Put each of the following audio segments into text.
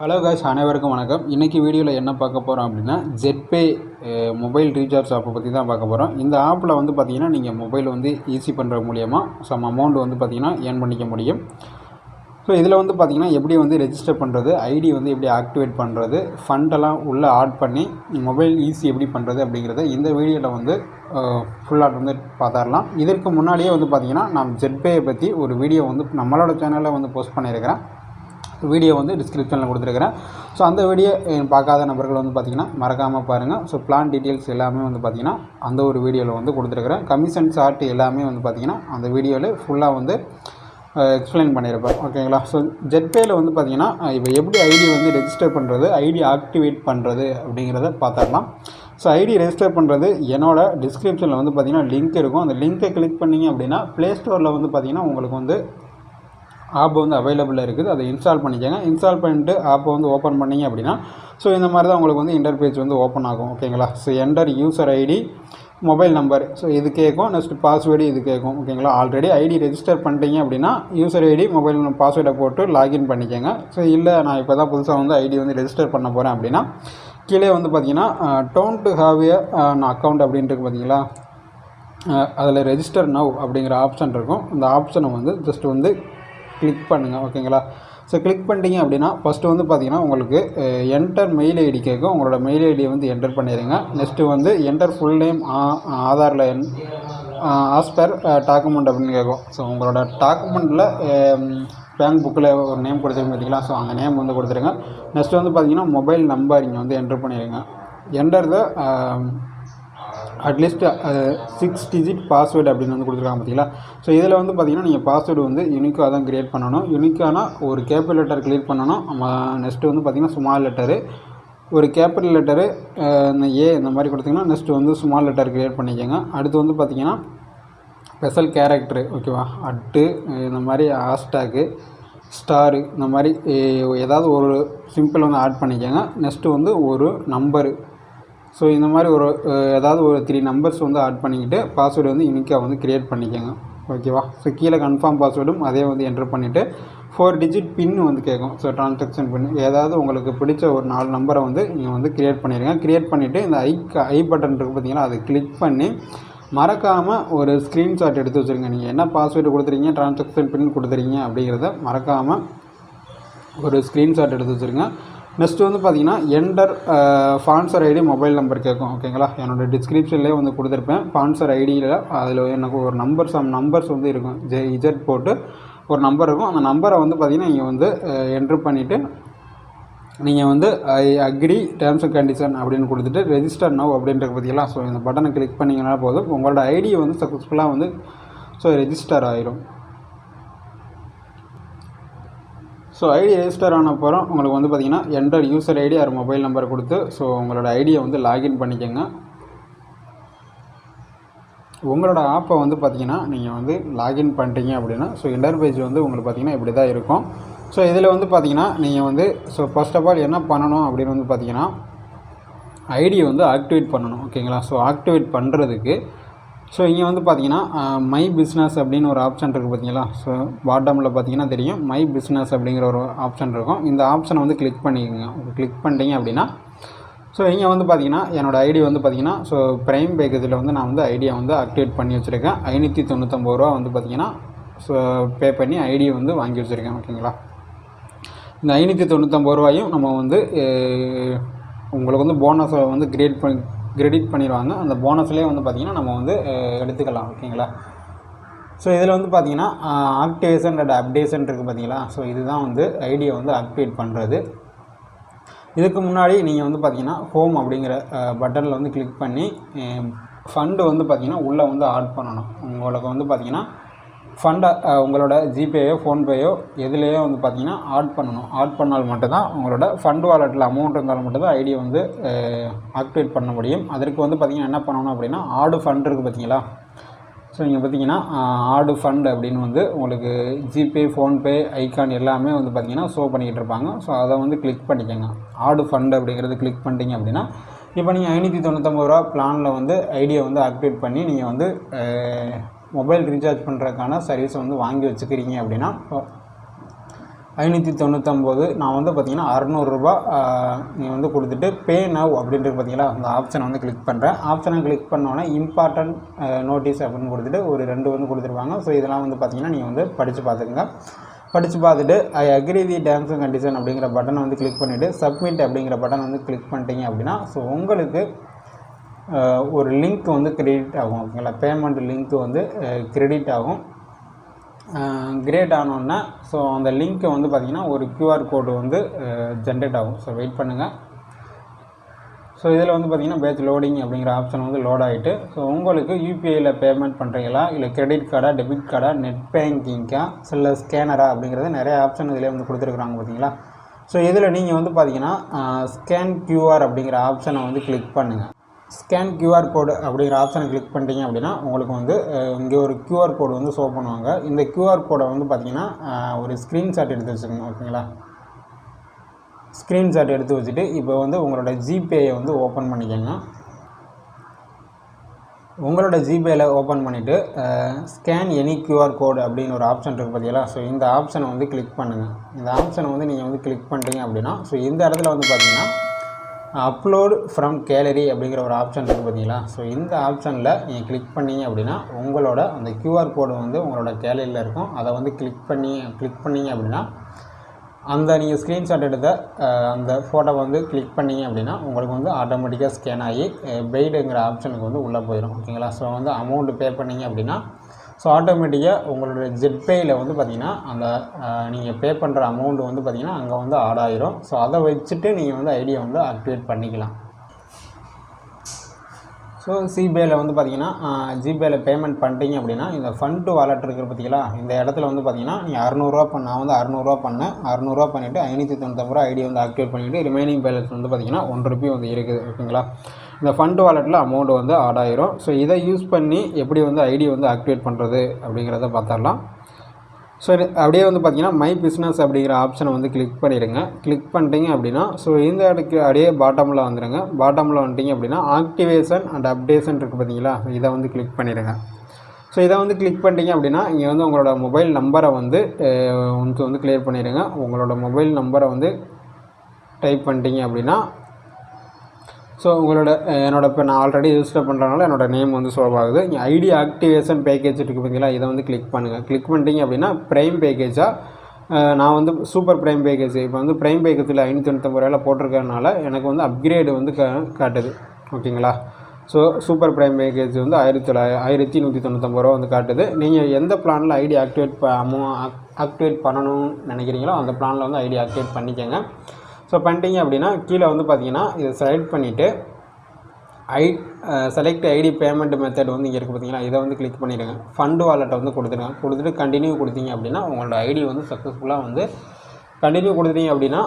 Hello guys அனைவருக்கும் வணக்கம். இன்றைக்கி வீடியோவில் என்ன பார்க்க போகிறோம் அப்படின்னா ஜெட்பே மொபைல் ரீசார்ஜ் ஆப்பை பற்றி தான் பார்க்க போகிறோம் இந்த ஆப்பில் வந்து பார்த்திங்கன்னா நீங்கள் மொபைல் வந்து ஈஸி பண்ணுற மூலியமாக சம் அமௌண்ட் வந்து பார்த்திங்கன்னா ஏர்ன் பண்ணிக்க முடியும். ஸோ இதில் வந்து பார்த்திங்கன்னா எப்படி வந்து ரெஜிஸ்டர் பண்ணுறது ஐடி வந்து எப்படி ஆக்டிவேட் பண்ணுறது ஃபண்டெல்லாம் உள்ளே ஆட் பண்ணி மொபைல் ஈஸி எப்படி பண்ணுறது அப்படிங்கிறத இந்த வீடியோவில் வந்து ஃபுல்லாக வந்து பார்த்தாரலாம் இதற்கு முன்னாடியே வந்து பார்த்திங்கன்னா நான் ஜெட்பேயை பற்றி ஒரு வீடியோ வந்து நம்மளோட சேனலில் வந்து போஸ்ட் பண்ணியிருக்கிறேன். வீடியோ வந்து டிஸ்கிரிப்ஷனில் கொடுத்துருக்குறேன். ஸோ அந்த வீடியோ பார்க்காத நபர்கள் வந்து பார்த்திங்கன்னா மறக்காமல் பாருங்கள் ஸோ பிளான் டீட்டெயில்ஸ் எல்லாமே வந்து பார்த்திங்கன்னா அந்த ஒரு வீடியோவில் வந்து கொடுத்துருக்குறேன். கமிஷன் சார்ட் எல்லாமே வந்து பார்த்திங்கன்னா அந்த வீடியோவில் ஃபுல்லாக வந்து எக்ஸ்பிளைன் பண்ணியிருப்பேன். ஓகேங்களா ஸோ ஜெட்பேயில் வந்து பார்த்திங்கன்னா இப்போ எப்படி ஐடி வந்து ரெஜிஸ்டர் பண்ணுறது ஐடி ஆக்டிவேட் பண்ணுறது அப்படிங்கிறத பார்த்துடலாம். ஸோ ஐடி ரெஜிஸ்டர் பண்ணுறது என்னோடய டிஸ்கிரிப்ஷனில் வந்து பார்த்திங்கன்னா லிங்க் இருக்கும். அந்த லிங்க்கை கிளிக் பண்ணிங்க அப்படின்னா ப்ளே ஸ்டோரில் வந்து பார்த்திங்கன்னா உங்களுக்கு வந்து ஆப் வந்து அவைலபிளாக இருக்குது. அதை இன்ஸ்டால் பண்ணிக்கோங்க. இன்ஸ்டால் பண்ணிட்டு ஆப்பை வந்து ஓப்பன் பண்ணிங்க அப்படின்னா ஸோ இந்த மாதிரி தான் உங்களுக்கு வந்து இன்டர்பேஜ் வந்து ஓப்பன் ஆகும். ஓகேங்களா so enter user ID mobile number so இது கேட்கும். நெக்ஸ்ட் பாஸ்வேர்டு இது கேட்கும். ஓகேங்களா ஆல்ரெடி ஐடி ரெஜிஸ்டர் பண்ணிட்டீங்க அப்படின்னா யூசர் ஐடி மொபைல் பாஸ்வேர்டை போட்டு லாகின் பண்ணிக்கோங்க. ஸோ இல்லை நான் இப்போ தான் புதுசாக வந்து ஐடி வந்து ரெஜிஸ்டர் பண்ண போகிறேன் அப்படின்னா கீழே வந்து பார்த்தீங்கன்னா don't to have a account அப்படின்ட்டு பார்த்தீங்களா அதில் ரெஜிஸ்டர் நவ் அப்படிங்கிற ஆப்ஷன் இருக்கும். அந்த ஆப்ஷனை வந்து ஜஸ்ட் வந்து கிளிக் பண்ணுங்கள் ஓகேங்களா ஸோ கிளிக் பண்ணிட்டீங்க அப்படின்னா ஃபஸ்ட்டு வந்து பார்த்தீங்கன்னா உங்களுக்கு என்டர் மெயில் ஐடி கேட்கும். உங்களோட மெயில் ஐடியை வந்து என்டர் பண்ணிடுங்க. நெக்ஸ்ட்டு வந்து என்டர் ஃபுல் நேம் ஆதாரில் என் ஆஸ்பர் டாக்குமெண்ட் அப்படின்னு கேட்கும். ஸோ உங்களோட டாக்குமெண்ட்டில் பேங்க் புக்கில் ஒரு நேம் கொடுத்துருங்க பார்த்தீங்களா ஸோ அந்த நேம் வந்து கொடுத்துருங்க. நெக்ஸ்ட்டு வந்து பார்த்தீங்கன்னா மொபைல் நம்பர் இங்கே வந்து என்டர் பண்ணிடுங்க. Enter the at least six digit password அப்படின்னு வந்து கொடுத்துருக்காங்க பார்த்தீங்களா? ஸோ இதில் வந்து பார்த்தீங்கன்னா நீங்கள் பாஸ்வேர்டு வந்து யூனிக்காக தான் க்ரியேட் பண்ணணும். யூனிக்கான ஒரு கேபிட்டல் லெட்டர் க்ரியேட் பண்ணணும். நெக்ஸ்ட்டு வந்து பார்த்திங்கன்னா ஸ்மால் லெட்டரு ஒரு கேபிட்டல் லெட்டரு uh, இந்த ஏ இந்த மாதிரி கொடுத்திங்கன்னா நெக்ஸ்ட்டு வந்து ஸ்மால் லெட்டர் க்ரியேட் பண்ணிக்கோங்க. அடுத்து வந்து பார்த்திங்கன்னா ஸ்பெஷல் கேரக்டரு ஓகேவா அட்டு இந்த மாதிரி ஹாஸ்டேக்கு ஸ்டாரு இந்த மாதிரி ஏதாவது ஒரு சிம்பிள் வந்து ஆட் பண்ணிக்கோங்க. நெக்ஸ்ட்டு வந்து ஒரு நம்பரு ஸோ இந்த மாதிரி ஒரு ஏதாவது ஒரு த்ரீ நம்பர்ஸ் வந்து ஆட் பண்ணிக்கிட்டு பாஸ்வேர்டு வந்து யூனிக்காக வந்து க்ரியேட் பண்ணிக்கோங்க. ஓகேவா ஸோ கீழே கன்ஃபார்ம் பாஸ்வேர்டும் அதே வந்து என்ட்ரு பண்ணிவிட்டு ஃபோர் டிஜிட் பின் வந்து கேட்கும். ஸோ ட்ரான்சாக்ஷன் பின் ஏதாவது உங்களுக்கு பிடிச்ச ஒரு நாலு நம்பரை வந்து நீங்கள் வந்து க்ரியேட் பண்ணிடுங்க க்ரியேட் பண்ணிவிட்டு இந்த ஐ ஐ பட்டன் இருக்குது பார்த்தீங்கன்னா அதை கிளிக் பண்ணி மறக்காமல் ஒரு ஸ்க்ரீன்ஷாட் எடுத்து வச்சுருங்க. நீங்கள் என்ன பாஸ்வேர்டு கொடுத்துறீங்க ட்ரான்சாக்ஷன் பின் கொடுத்துறீங்க அப்படிங்கிறத மறக்காமல் ஒரு ஸ்க்ரீன்ஷாட் எடுத்து வச்சுருங்க. நெக்ஸ்ட்டு வந்து பார்த்தீங்கன்னா என்டர் ஃபான்சர் uh, ஐடி மொபைல் நம்பர் கேட்கும் ஓகேங்களா என்னோடய டிஸ்கிரிப்ஷன்லேயே வந்து கொடுத்துருப்பேன். ஃபான்சர் ஐடியில் அதில் எனக்கு ஒரு நம்பர் சம் நம்பர்ஸ் வந்து இருக்கும். ஜே இஜெட் போட்டு ஒரு நம்பர் இருக்கும். அந்த நம்பரை வந்து பார்த்திங்கன்னா நீங்கள் வந்து uh, என்ட்ரு பண்ணிவிட்டு நீங்கள் வந்து I agree terms and condition அப்படின்னு கொடுத்துட்டு ரெஜிஸ்டர் நவ் அப்படின்றத பார்த்தீங்களா ஸோ இந்த பட்டனை கிளிக் பண்ணிங்கன்னா போதும். உங்களோட ஐடி வந்து சக்ஸஸ்ஃபுல்லாக வந்து ஸோ ரெஜிஸ்டர் ஆயிரும். ஸோ ஐடி ரெஜிஸ்டர் ஆன அப்புறம் உங்களுக்கு வந்து பார்த்திங்கன்னா enter user ID or mobile number கொடுத்து ஸோ உங்களோட ஐடியை வந்து லாகின் பண்ணிக்கோங்க. உங்களோட ஆப்பை வந்து பார்த்திங்கன்னா நீங்கள் வந்து லாகின் பண்ணிட்டீங்க அப்படின்னா ஸோ இன்டர்பேஜ் வந்து உங்களுக்கு பார்த்திங்கன்னா இப்படி தான் இருக்கும். ஸோ இதில் வந்து பார்த்திங்கன்னா நீங்கள் வந்து ஸோ ஃபஸ்ட் ஆஃப் ஆல் என்ன பண்ணணும் அப்படின்னு வந்து பார்த்திங்கன்னா ஐடியை வந்து ஆக்டிவேட் பண்ணணும் ஓகேங்களா ஸோ ஆக்டிவேட் பண்ணுறதுக்கு ஸோ இங்கே வந்து பார்த்தீங்கன்னா மை பிஸ்னஸ் அப்படின்னு ஒரு ஆப்ஷன் இருக்குது பார்த்தீங்களா ஸோ பாட்டமில் பார்த்தீங்கன்னா தெரியும். மை பிஸ்னஸ் அப்படிங்கிற ஒரு ஆப்ஷன் இருக்கும். இந்த ஆப்ஷனை வந்து கிளிக் பண்ணிக்கோங்க. கிளிக் பண்ணிட்டீங்க அப்படின்னா ஸோ இங்கே வந்து பார்த்தீங்கன்னா என்னோடய ஐடி வந்து பார்த்தீங்கன்னா ஸோ ப்ரைம் பேக்கேஜில் வந்து நான் வந்து ஐடியை வந்து ஆக்டிவேட் பண்ணி வச்சுருக்கேன். ஐநூற்றி தொண்ணூற்றம்பது ரூபா வந்து பார்த்தீங்கன்னா ஸோ பே பண்ணி ஐடியை வந்து வாங்கி வச்சுருக்கேன். ஓகேங்களா? இந்த ஐநூற்றி தொண்ணூற்றம்பது ரூபாயும் நம்ம வந்து உங்களுக்கு வந்து போனஸை வந்து கிரியேட் பண்ணி கிரெடிட் பண்ணிடுவாங்க. அந்த போனஸ்லேயே வந்து பார்த்திங்கன்னா நம்ம வந்து எடுத்துக்கலாம். ஓகேங்களா? ஸோ இதில் வந்து பார்த்திங்கன்னா ஆக்டிவேஷன் அண்ட் அப்டேஷன் இருக்குது பார்த்தீங்களா ஸோ இதுதான் வந்து ஐடியை வந்து ஆக்டிவேட் பண்ணுறது இதுக்கு முன்னாடி நீங்கள் வந்து பார்த்தீங்கன்னா ஹோம் அப்படிங்கிற பட்டனில் வந்து கிளிக் பண்ணி ஃபண்டு வந்து பார்த்திங்கன்னா உள்ளே வந்து ஆட் பண்ணணும். உங்களுக்கு வந்து பார்த்திங்கன்னா ஃபண்டை உங்களோட ஜிபேயோ ஃபோன்பேயோ எதுலேயோ வந்து பார்த்தீங்கன்னா ஆட் பண்ணணும். ஆட் பண்ணால் மட்டும்தான் உங்களோட ஃபண்ட் வாலெட்டில் அமௌண்ட் இருந்தாலும் மட்டும்தான் ஐடியை வந்து ஆக்டிவேட் பண்ண முடியும். அதற்கு வந்து பார்த்திங்கன்னா என்ன பண்ணணும் அப்படின்னா ஆடு ஃபண்ட் இருக்குது பார்த்தீங்களா? ஸோ நீங்கள் பார்த்தீங்கன்னா ஆடு ஃபண்ட் அப்படின்னு வந்து உங்களுக்கு ஜிபே ஃபோன்பே ஐகான் எல்லாமே வந்து பார்த்திங்கன்னா ஷோ பண்ணிக்கிட்டு இருப்பாங்க. ஸோ அதை வந்து கிளிக் பண்ணிக்கோங்க. ஆடு ஃபண்ட் அப்படிங்கிறது கிளிக் பண்ணிட்டீங்க அப்படின்னா இப்போ நீங்கள் ஐநூற்றி தொண்ணூற்றம்பது ரூபா பிளானில் வந்து ஐடியை வந்து ஆக்டிவேட் பண்ணி நீங்கள் வந்து மொபைல் ரீசார்ஜ் பண்ணுறதுக்கான சர்வீஸை வந்து வாங்கி வச்சுக்கிறீங்க அப்படின்னா ஐநூற்றி தொண்ணூற்றொம்பது நான் வந்து பார்த்திங்கன்னா அறநூறுரூபா நீங்கள் வந்து கொடுத்துட்டு பே நவ் அப்படின்றது பார்த்தீங்களா அந்த ஆப்ஷனை வந்து கிளிக் பண்ணுறேன் ஆப்ஷனை கிளிக் பண்ணோன்னே இம்பார்ட்டன்ட் நோட்டீஸ் அப்படின்னு கொடுத்துட்டு ஒரு ரெண்டு வந்து கொடுத்துருவாங்க. ஸோ இதெல்லாம் வந்து பார்த்திங்கன்னா நீங்கள் வந்து படித்து பார்த்துக்குங்க. படித்து பார்த்துட்டு I agree the terms and condition அப்படிங்கிற பட்டனை வந்து கிளிக் பண்ணிவிட்டு சப்மிட் அப்படிங்கிற பட்டன் வந்து கிளிக் பண்ணிட்டீங்க அப்படின்னா ஸோ உங்களுக்கு ஒரு லிங்க் வந்து கிரெடிட் ஆகும் ஓகேங்களா பேமெண்ட் லிங்க் வந்து கிரெடிட் ஆகும். கிரேட் ஆனோன்னா ஸோ அந்த லிங்க்கை வந்து பார்த்திங்கன்னா ஒரு க்யூஆர் கோடு வந்து ஜென்ரேட் ஆகும். ஸோ வெயிட் பண்ணுங்கள் ஸோ இதில் வந்து பார்த்திங்கன்னா பேட்ச் லோடிங் அப்படிங்கிற ஆப்ஷன் வந்து லோட் ஆகிட்டு ஸோ உங்களுக்கு யூபிஐயில் பேமெண்ட் பண்ணுறீங்களா இல்லை கிரெடிட் கார்டா டெபிட் கார்டா நெட் பேங்கிங்கா இல்லை ஸ்கேனரா அப்படிங்கிறது நிறைய ஆப்ஷன் இதில் வந்து கொடுத்துருக்குறாங்க பார்த்தீங்களா ஸோ இதில் நீங்கள் வந்து பார்த்தீங்கன்னா ஸ்கேன் க்யூஆர் அப்படிங்கிற ஆப்ஷனை வந்து கிளிக் பண்ணுங்கள் ஸ்கேன் கியூஆர் கோடு அப்படிங்கிற ஆப்ஷனை கிளிக் பண்ணிட்டீங்க அப்படின்னா உங்களுக்கு வந்து இங்கே ஒரு கியூஆர் கோடு வந்து ஷோ பண்ணுவாங்க. இந்த கியூஆர் கோடை வந்து பார்த்தீங்கன்னா ஒரு ஸ்க்ரீன்ஷாட் எடுத்து வச்சுக்கணும் ஓகேங்களா ஸ்க்ரீன்ஷாட் எடுத்து வச்சுட்டு இப்போ வந்து உங்களோட ஜிபேயை வந்து ஓப்பன் பண்ணிக்கோங்க. உங்களோட ஜிபேயில் ஓப்பன் பண்ணிவிட்டு ஸ்கேன் எனி கியூஆர் கோடு அப்படின்னு ஒரு ஆப்ஷன் இருக்குது பார்த்தீங்களா ஸோ இந்த ஆப்ஷனை வந்து கிளிக் பண்ணுங்கள் இந்த ஆப்ஷனை வந்து நீங்கள் வந்து கிளிக் பண்ணுறீங்க அப்படின்னா ஸோ இந்த இடத்துல வந்து பார்த்தீங்கன்னா அப்லோடு ஃப்ரம் கேலரி அப்படிங்கிற ஒரு ஆப்ஷன் இருக்குது பார்த்தீங்களா? ஸோ இந்த ஆப்ஷனில் நீங்கள் கிளிக் பண்ணீங்க அப்படின்னா உங்களோட அந்த கியூஆர் கோடு வந்து உங்களோட கேலரியில் இருக்கும். அதை வந்து கிளிக் பண்ணி கிளிக் பண்ணீங்க அப்படின்னா அந்த நீங்கள் ஸ்க்ரீன்ஷாட் எடுத்த அந்த ஃபோட்டோ வந்து கிளிக் பண்ணீங்க அப்படின்னா உங்களுக்கு வந்து ஆட்டோமேட்டிக்காக ஸ்கேன் ஆகி பெய்டுங்கிற ஆப்ஷனுக்கு வந்து உள்ளே போயிடும் ஓகேங்களா? ஸோ வந்து அமௌண்ட்டு பே பண்ணீங்க அப்படின்னா ஸோ ஆட்டோமேட்டிக்காக உங்களோட ஜெட்பேயில் வந்து பார்த்தீங்கன்னா அந்த நீங்கள் பே பண்ணுற அமௌண்ட் வந்து பார்த்தீங்கன்னா அங்கே வந்து ஆட் ஆயிரும். ஸோ அதை வச்சுட்டு நீங்கள் வந்து ஐடியா வந்து ஆக்டிவேட் பண்ணிக்கலாம். ஸோ ஜிபேயில் வந்து பார்த்தீங்கன்னா ஜிபேயில் பேமெண்ட் பண்ணிட்டீங்க அப்படின்னா இந்த ஃபண்ட் வாலெட் இருக்கிற பார்த்தீங்களா இந்த இடத்துல வந்து பார்த்தீங்கன்னா நீங்கள் அறநூறுவா பண்ண நான் வந்து அறநூறுவா பண்ணேன். அறநூறுவா பண்ணிவிட்டு ஐநூற்றி தொண்ணூத்தொம்பது ரூபா ஐடி வந்து ஆக்டிவேட் பண்ணிவிட்டு ரிமைனிங் பேலன்ஸ் வந்து பார்த்தீங்கன்னா ஒன் ருபி வந்து இருக்குது ஓகேங்களா? இந்த ஃபண்ட் வாலெட்டில் அமௌண்ட் வந்து ஆட் ஆயிரும். ஸோ இதை யூஸ் பண்ணி எப்படி வந்து ஐடி வந்து ஆக்டிவேட் பண்ணுறது அப்படிங்கிறத பார்த்துடலாம். ஸோ அப்படியே வந்து பார்த்தீங்கன்னா மை பிஸ்னஸ் அப்படிங்கிற ஆப்ஷனை வந்து கிளிக் பண்ணிடுங்க. கிளிக் பண்ணிட்டீங்க அப்படின்னா ஸோ இந்த இடத்துக்கு அப்படியே பாட்டமில் வந்துடுங்க பாட்டமில் வந்துட்டீங்க அப்படின்னா ஆக்டிவேஷன் அண்ட் அப்டேஷன் இருக்குது பார்த்தீங்களா? இதை வந்து கிளிக் பண்ணிடுங்க. ஸோ இதை வந்து கிளிக் பண்ணிட்டீங்க அப்படின்னா இங்கே வந்து உங்களோட மொபைல் நம்பரை வந்து அஹ், வந்து கிளியர் பண்ணிடுங்க. உங்களோட மொபைல் நம்பரை வந்து டைப் பண்ணிட்டீங்க அப்படின்னா ஸோ உங்களோட என்னோட இப்போ நான் ஆல்ரெடி ரிஜிஸ்டர் பண்ணுறதுனால என்னோட நேம் வந்து சோவ் ஆகுது. இங்கே ஐடி ஆக்டிவேஷன் பேக்கேஜ் இருக்குது பார்த்தீங்களா இதை வந்து கிளிக் பண்ணுங்கள் கிளிக் பண்ணிட்டீங்க அப்படின்னா ப்ரைம் பேக்கேஜாக நான் வந்து சூப்பர் ப்ரைம் பேக்கேஜ் இப்போ வந்து ப்ரைம் பேக்கேஜில் ஐநூற்றி தொண்ணூத்தொம்பது ரூபாயில் போட்டிருக்கறனால எனக்கு வந்து அப்கிரேடு வந்து கா காட்டுது. ஓகேங்களா? ஸோ சூப்பர் ப்ரைம் பேக்கேஜ் வந்து ஆயிரத்தி தொள்ளாயிர ஆயிரத்தி நூற்றி தொண்ணூத்தொம்பது ரூபா வந்து காட்டுது. நீங்கள் எந்த பிளானில் ஐடி ஆக்டிவேட் அமௌ ஆக்டிவேட் பண்ணணும்னு நினைக்கிறீங்களோ அந்த பிளானில் வந்து ஐடி ஆக்டிவேட் பண்ணிக்கோங்க. ஸோ பண்ணிட்டீங்க அப்படின்னா கீழே வந்து பார்த்தீங்கன்னா இதை செலக்ட் பண்ணிவிட்டு I select ID payment method வந்து இங்கே இருக்குது பார்த்தீங்களா இதை வந்து கிளிக் பண்ணிடுங்க. ஃபண்டு வாலெட்டை வந்து கொடுத்துருங்க கொடுத்துட்டு கண்டினியூ கொடுத்தீங்க அப்படின்னா உங்களோட ஐடி வந்து சக்ஸஸ்ஃபுல்லாக வந்து கண்டினியூ கொடுத்துட்டீங்க அப்படின்னா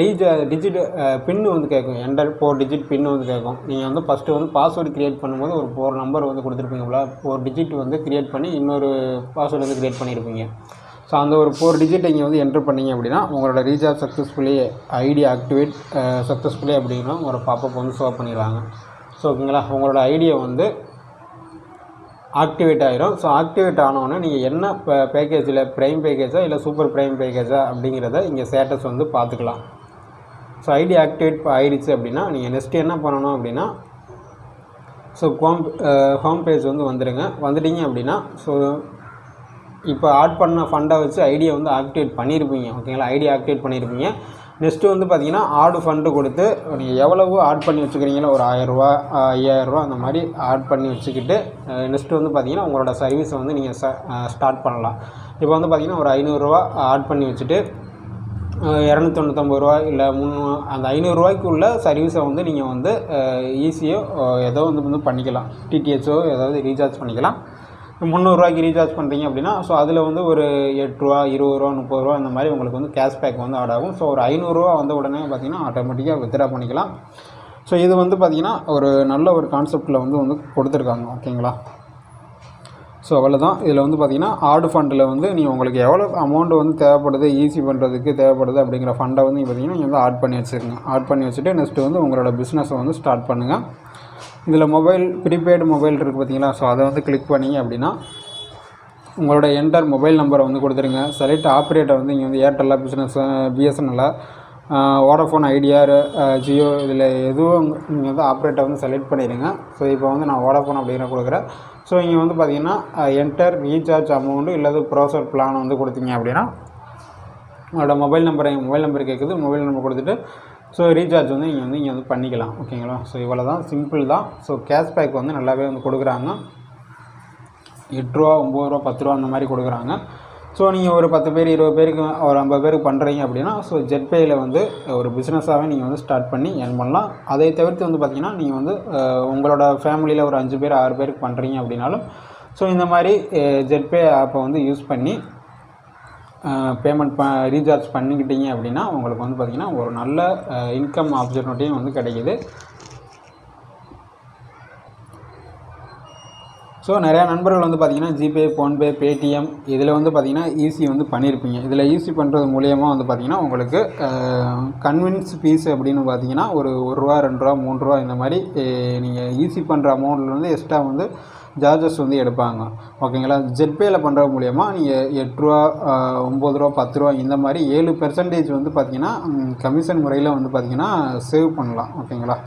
ரீஜ டிஜிட் பின்னு வந்து கேட்கும் என்டர் ஃபோர் டிஜிட் பின்னு வந்து கேட்கும் நீங்கள் வந்து ஃபஸ்ட்டு வந்து பாஸ்வேர்டு க்ரியேட் பண்ணும்போது ஒரு ஃபோர் நம்பர் வந்து கொடுத்துருப்பீங்களா ஃபோர் டிஜிட் வந்து க்ரியேட் பண்ணி இன்னொரு பாஸ்வேர்டு வந்து க்ரியேட் பண்ணியிருப்பீங்க ஸோ அந்த ஒரு ஃபோர் டிஜிட் நீங்கள் வந்து என்ட்ரு பண்ணீங்க அப்படின்னா உங்களோட recharge successfully ID activate successfully அப்படின்னா உங்களோட பாப்பப் வந்து ஷோ பண்ணிடுவாங்க ஸோ ஓகேங்களா? உங்களோட ஐடியை வந்து ஆக்டிவேட் ஆகிரும் ஸோ ஆக்டிவேட் ஆனவுடனே நீங்கள் என்ன இப்போ பேக்கேஜில் ப்ரைம் பேக்கேஜா இல்லை சூப்பர் ப்ரைம் பேக்கேஜா அப்படிங்கிறத இங்கே ஸ்டேட்டஸ் வந்து பார்த்துக்கலாம். ஸோ ஐடி ஆக்டிவேட் ஆயிடுச்சு அப்படின்னா நீங்கள் நெக்ஸ்ட் என்ன பண்ணணும் அப்படின்னா ஸோ ஹோம் ஹோம் பேஜ் வந்து வந்துடுங்க வந்துட்டீங்க அப்படின்னா ஸோ இப்போ ஆட் பண்ண ஃபண்டை வச்சு ஐடியை வந்து ஆக்டிவேட் பண்ணியிருப்பீங்க. ஓகேங்களா ஐடியா ஆக்டிவேட் பண்ணியிருப்பீங்க. நெக்ஸ்ட்டு வந்து பார்த்தீங்கன்னா ஆடு ஃபண்டு கொடுத்து நீங்கள் எவ்வளவு ஆட் பண்ணி வச்சுக்கிறீங்களோ ஒரு ஆயரூவா ஐயாயிரரூவா அந்த மாதிரி ஆட் பண்ணி வச்சுக்கிட்டு நெக்ஸ்ட்டு வந்து பார்த்தீங்கன்னா உங்களோட சர்வீஸை வந்து நீங்கள் ஸ்டார்ட் பண்ணலாம். இப்போ வந்து பார்த்தீங்கன்னா ஒரு ஐநூறுரூவா ஆட் பண்ணி வச்சுட்டு இரநூத்தி தொண்ணூத்தொம்பது ரூபா இல்லை முந்நூ அந்த ஐநூறுரூவாய்க்குள்ள சர்வீஸை வந்து நீங்கள் வந்து ஈஸியோ ஏதோ வந்து வந்து பண்ணிக்கலாம். டிடிஹெச்சோ ஏதாவது ரீசார்ஜ் பண்ணிக்கலாம். முந்நூறுரூவாய்க்கு ரீசார்ஜ் பண்ணுறீங்க அப்படின்னா ஸோ அதில் வந்து ஒரு எட்டுரூவா இருபது ரூபா முப்பது ரூபா அந்த மாதிரி உங்களுக்கு வந்து கேஷ்பேக் வந்து ஆட் ஆகும். ஸோ ஒரு ஐநூறுரூவா வந்த உடனே பார்த்தீங்கன்னா ஆட்டோமேட்டிக்காக வித்ட்ரா பண்ணிக்கலாம். ஸோ இது வந்து பார்த்திங்கன்னா ஒரு நல்ல ஒரு கான்செப்டில் வந்து வந்து கொடுத்துருக்காங்க. ஓகேங்களா ஸோ அவ்வளோதான் இதில் வந்து பார்த்திங்கன்னா ஆடு ஃபண்டில் வந்து நீங்கள் உங்களுக்கு எவ்வளோ அமௌண்ட் வந்து தேவைப்படுது ஈஸி பண்ணுறதுக்கு தேவைப்படுது அப்படிங்கிற ஃபண்டை வந்து பார்த்திங்கன்னா நீங்கள் வந்து ஆட் பண்ணி வச்சுருங்க. ஆட் பண்ணி வச்சுட்டு நெக்ஸ்ட்டு வந்து உங்களோட பிஸ்னஸை வந்து ஸ்டார்ட் பண்ணுங்கள் இதில் மொபைல் ப்ரீபெய்டு மொபைல் இருக்குது பார்த்தீங்களா ஸோ அதை வந்து கிளிக் பண்ணி அப்படின்னா உங்களோட என்டர் மொபைல் நம்பரை வந்து கொடுத்துருங்க. செலக்ட் ஆப்ரேட்டர் வந்து இங்கே வந்து ஏர்டெல்லாக பிஸ்னஸ் பிஎஸ்என்எல்லாக வோடஃபோன் ஐடியா ஜியோ இதில் எதுவும் நீங்கள் வந்து ஆப்ரேட்டர் வந்து செலக்ட் பண்ணிடுங்க. ஸோ இப்போ வந்து நான் வோடஃபோன் அப்படிங்கிற கொடுக்குறேன். ஸோ இங்கே வந்து பார்த்தீங்கன்னா என்டர் ரீசார்ஜ் அமௌண்ட்டு இல்லாத ப்ரோசர் பிளான் வந்து கொடுத்தீங்க அப்படின்னா உங்களோட மொபைல் நம்பர் எங்கள் மொபைல் நம்பர் கேட்குது. மொபைல் நம்பர் கொடுத்துட்டு ஸோ ரீசார்ஜ் வந்து இங்கே வந்து இங்கே வந்து பண்ணிக்கலாம். ஓகேங்களா ஸோ இவ்வளோ தான். சிம்பிள் தான். ஸோ கேஷ்பேக் வந்து நல்லாவே வந்து கொடுக்குறாங்க. எட்டு ரூபா ஒம்பது ரூபா பத்து ரூபா அந்த மாதிரி கொடுக்குறாங்க. ஸோ நீங்கள் ஒரு பத்து பேர் இருபது பேருக்கு ஒரு ஐம்பது பேருக்கு பண்ணுறீங்க அப்படின்னா ஸோ ஜெட்பேயில் வந்து ஒரு பிஸ்னஸாகவே நீங்கள் வந்து ஸ்டார்ட் பண்ணி ஏர்ன் பண்ணலாம். அதை தவிர்த்து வந்து பார்த்திங்கன்னா நீங்கள் வந்து உங்களோட ஃபேமிலியில் ஒரு அஞ்சு பேர் ஆறு பேருக்கு பண்ணுறீங்க அப்படின்னாலும் ஸோ இந்த மாதிரி ஜெட்பே ஆப்பை வந்து யூஸ் பண்ணி பேமெண்ட் ப ரீசார்ஜ் பண்ணிக்கிட்டீங்க அப்படின்னா உங்களுக்கு வந்து பார்த்திங்கன்னா ஒரு நல்ல இன்கம் ஆப்பர்ச்சுனிட்டியும் வந்து கிடைக்கிது. ஸோ நிறையா நண்பர்கள் வந்து பார்த்திங்கன்னா ஜிபே ஃபோன்பே பேடிஎம் இதில் வந்து பார்த்திங்கன்னா ஈஸி வந்து பண்ணியிருப்பீங்க இதில் ஈஸி பண்ணுறது மூலியமாக வந்து பார்த்திங்கன்னா உங்களுக்கு கன்வின்ஸ் ஃபீஸ் அப்படின்னு பார்த்தீங்கன்னா ஒரு ஒரு ரூபா ரெண்டு ரூபா மூணு ரூபா இந்த மாதிரி நீங்கள் ஈஸி பண்ணுற அமௌண்ட்லேருந்து எக்ஸ்ட்ரா வந்து சார்ஜஸ் வந்து எடுப்பாங்க. ஓகேங்களா? ஜெட்பேயில் பண்ணுறது மூலியமாக நீங்கள் எட்டு ரூபா ஒம்பது ரூபா பத்து ரூபா இந்த மாதிரி ஏழு பெர்சன்டேஜ் வந்து பார்த்திங்கன்னா கமிஷன் முறையில் வந்து பார்த்திங்கன்னா சேவ் பண்ணலாம். ஓகேங்களா?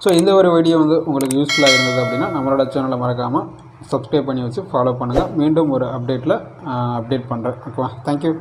ஸோ இந்த ஒரு வீடியோ வந்து உங்களுக்கு யூஸ்ஃபுல்லாக இருந்தது அப்படின்னா நம்மளோட சேனலை மறக்காமல் சப்ஸ்கிரைப் பண்ணி வச்சு ஃபாலோ பண்ணுங்கள் மீண்டும் ஒரு அப்டேட்டில் அப்டேட் பண்ணுறேன் ஓகேவா தேங்க்யூ